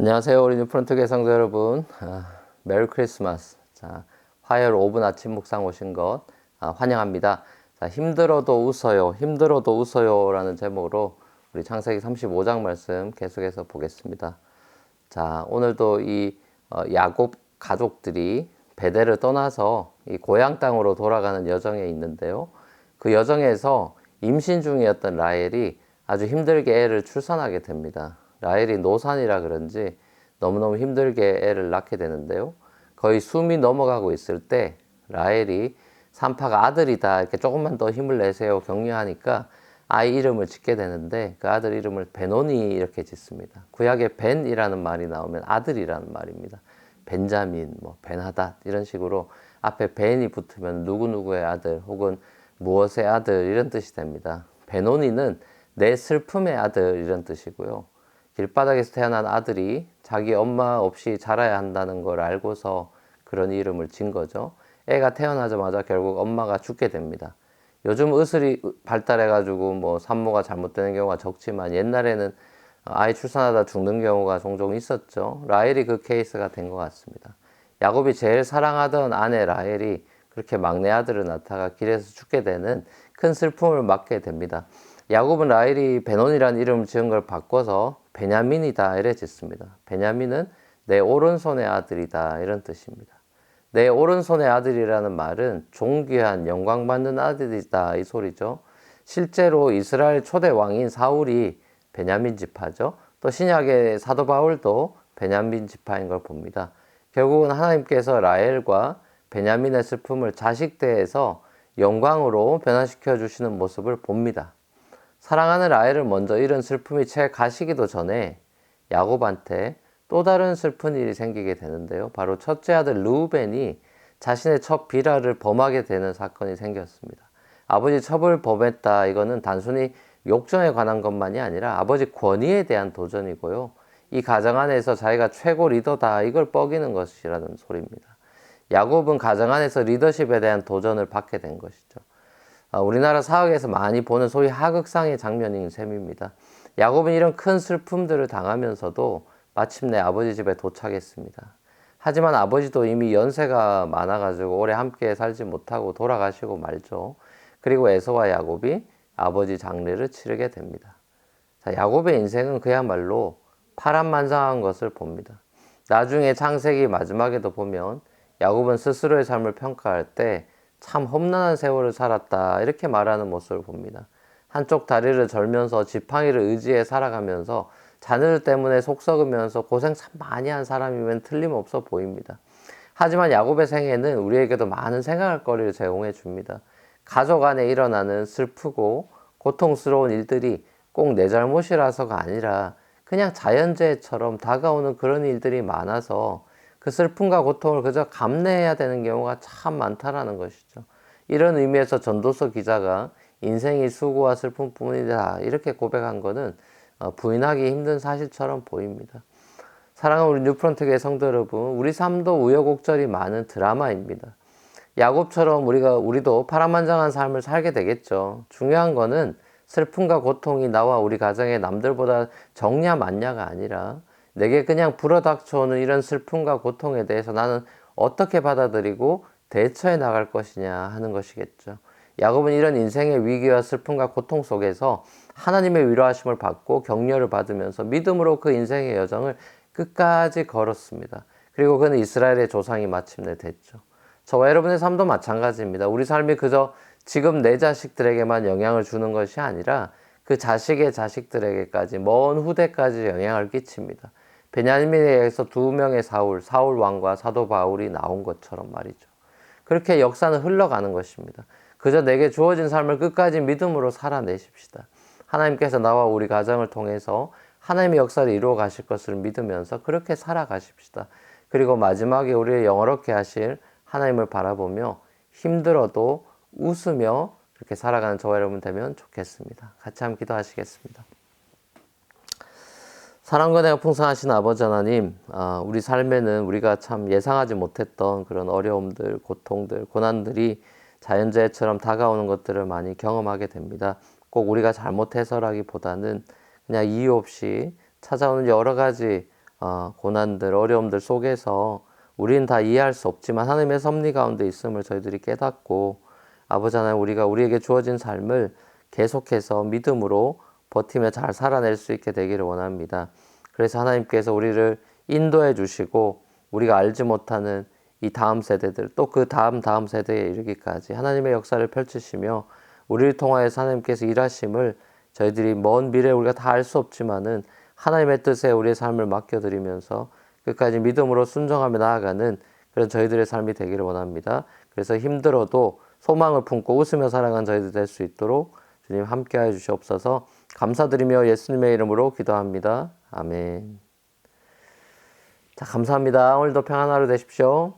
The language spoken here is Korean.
안녕하세요. 우리 뉴프런트 성도 여러분. 아, 메리 크리스마스. 자, 화요일 오분 아침 묵상 오신 것 아, 환영합니다. 자, 힘들어도 웃어요. 힘들어도 웃어요. 라는 제목으로 우리 창세기 35장 말씀 계속해서 보겠습니다. 자, 오늘도 이 어, 야곱 가족들이 베델을 떠나서 이 고향 땅으로 돌아가는 여정에 있는데요. 그 여정에서 임신 중이었던 라헬이 아주 힘들게 애를 출산하게 됩니다. 라헬이 노산이라 그런지 너무너무 힘들게 애를 낳게 되는데요. 거의 숨이 넘어가고 있을 때 라헬이 산파가 아들이다 이렇게 조금만 더 힘을 내세요 격려하니까 아이 이름을 짓게 되는데 그 아들 이름을 베노니 이렇게 짓습니다. 구약에 벤이라는 말이 나오면 아들이라는 말입니다. 벤자민, 뭐 벤하닷 이런 식으로 앞에 벤이 붙으면 누구누구의 아들 혹은 무엇의 아들 이런 뜻이 됩니다. 베노니는 내 슬픔의 아들 이런 뜻이고요. 길바닥에서 태어난 아들이 자기 엄마 없이 자라야 한다는 걸 알고서 그런 이름을 진 거죠. 애가 태어나자마자 결국 엄마가 죽게 됩니다. 요즘 의술이 발달해가지고 뭐 산모가 잘못되는 경우가 적지만 옛날에는 아이 출산하다 죽는 경우가 종종 있었죠. 라헬이 그 케이스가 된 것 같습니다. 야곱이 제일 사랑하던 아내 라헬이 그렇게 막내 아들을 낳다가 길에서 죽게 되는 큰 슬픔을 맞게 됩니다. 야곱은 라헬이 베논이라는 이름을 지은 걸 바꿔서 베냐민이다 이래 짓습니다. 베냐민은 내 오른손의 아들이다 이런 뜻입니다. 내 오른손의 아들이라는 말은 존귀한 영광받는 아들이다 이 소리죠. 실제로 이스라엘 초대 왕인 사울이 베냐민 지파죠. 또 신약의 사도 바울도 베냐민 지파인 걸 봅니다. 결국은 하나님께서 라헬과 베냐민의 슬픔을 자식대에서 영광으로 변화시켜 주시는 모습을 봅니다. 사랑하는 라헬을 먼저 잃은 슬픔이 채 가시기도 전에 야곱한테 또 다른 슬픈 일이 생기게 되는데요. 바로 첫째 아들 루벤이 자신의 첫 비라를 범하게 되는 사건이 생겼습니다. 아버지 첩을 범했다. 이거는 단순히 욕정에 관한 것만이 아니라 아버지 권위에 대한 도전이고요. 이 가정 안에서 자기가 최고 리더다. 이걸 뻐기는 것이라는 소리입니다. 야곱은 가정 안에서 리더십에 대한 도전을 받게 된 것이죠. 아, 우리나라 사학에서 많이 보는 소위 하극상의 장면인 셈입니다. 야곱은 이런 큰 슬픔들을 당하면서도 마침내 아버지 집에 도착했습니다. 하지만 아버지도 이미 연세가 많아가지고 오래 함께 살지 못하고 돌아가시고 말죠. 그리고 에서와 야곱이 아버지 장례를 치르게 됩니다. 자, 야곱의 인생은 그야말로 파란만장한 것을 봅니다. 나중에 창세기 마지막에도 보면 야곱은 스스로의 삶을 평가할 때 참 험난한 세월을 살았다 이렇게 말하는 모습을 봅니다. 한쪽 다리를 절면서 지팡이를 의지해 살아가면서 자녀들 때문에 속 썩으면서 고생 참 많이 한 사람이면 틀림없어 보입니다. 하지만 야곱의 생애는 우리에게도 많은 생각할 거리를 제공해 줍니다. 가족 안에 일어나는 슬프고 고통스러운 일들이 꼭 내 잘못이라서가 아니라 그냥 자연재해처럼 다가오는 그런 일들이 많아서 그 슬픔과 고통을 그저 감내해야 되는 경우가 참 많다라는 것이죠. 이런 의미에서 전도서 기자가 인생이 수고와 슬픔뿐이다 이렇게 고백한 것은 어, 부인하기 힘든 사실처럼 보입니다. 사랑하는 우리 뉴프런트계 성도 여러분, 우리 삶도 우여곡절이 많은 드라마입니다. 야곱처럼 우리가 우리도 파란만장한 삶을 살게 되겠죠. 중요한 거는 슬픔과 고통이 나와 우리 가정에 남들보다 적냐 많냐가 아니라 내게 그냥 불어닥쳐오는 이런 슬픔과 고통에 대해서 나는 어떻게 받아들이고 대처해 나갈 것이냐 하는 것이겠죠. 야곱은 이런 인생의 위기와 슬픔과 고통 속에서 하나님의 위로하심을 받고 격려를 받으면서 믿음으로 그 인생의 여정을 끝까지 걸었습니다. 그리고 그는 이스라엘의 조상이 마침내 됐죠. 저와 여러분의 삶도 마찬가지입니다. 우리 삶이 그저 지금 내 자식들에게만 영향을 주는 것이 아니라 그 자식의 자식들에게까지 먼 후대까지 영향을 끼칩니다. 베냐민에 의해서 두 명의 사울, 사울 왕과 사도 바울이 나온 것처럼 말이죠. 그렇게 역사는 흘러가는 것입니다. 그저 내게 주어진 삶을 끝까지 믿음으로 살아내십시다. 하나님께서 나와 우리 가정을 통해서 하나님의 역사를 이루어 가실 것을 믿으면서 그렇게 살아가십시다. 그리고 마지막에 우리를 영어롭게 하실 하나님을 바라보며 힘들어도 웃으며 그렇게 살아가는 저와 여러분 되면 좋겠습니다. 같이 한번 기도하시겠습니다. 사랑과 내가 풍성하신 아버지 하나님, 아, 우리 삶에는 우리가 참 예상하지 못했던 그런 어려움들, 고통들, 고난들이 자연재해처럼 다가오는 것들을 많이 경험하게 됩니다. 꼭 우리가 잘못해서라기보다는 그냥 이유 없이 찾아오는 여러 가지 어, 고난들, 어려움들 속에서 우리는 다 이해할 수 없지만 하나님의 섭리 가운데 있음을 저희들이 깨닫고 아버지 하나님 우리가 우리에게 주어진 삶을 계속해서 믿음으로 버티며 잘 살아낼 수 있게 되기를 원합니다. 그래서 하나님께서 우리를 인도해 주시고 우리가 알지 못하는 이 다음 세대들 또 그 다음 다음 세대에 이르기까지 하나님의 역사를 펼치시며 우리를 통하여서 하나님께서 일하심을 저희들이 먼 미래에 우리가 다 알 수 없지만은 하나님의 뜻에 우리의 삶을 맡겨드리면서 끝까지 믿음으로 순종하며 나아가는 그런 저희들의 삶이 되기를 원합니다. 그래서 힘들어도 소망을 품고 웃으며 살아가는 저희들 될 수 있도록 주님 함께하여 주시옵소서 감사드리며 예수님의 이름으로 기도합니다. 아멘. 자, 감사합니다. 오늘도 평안 하루 되십시오.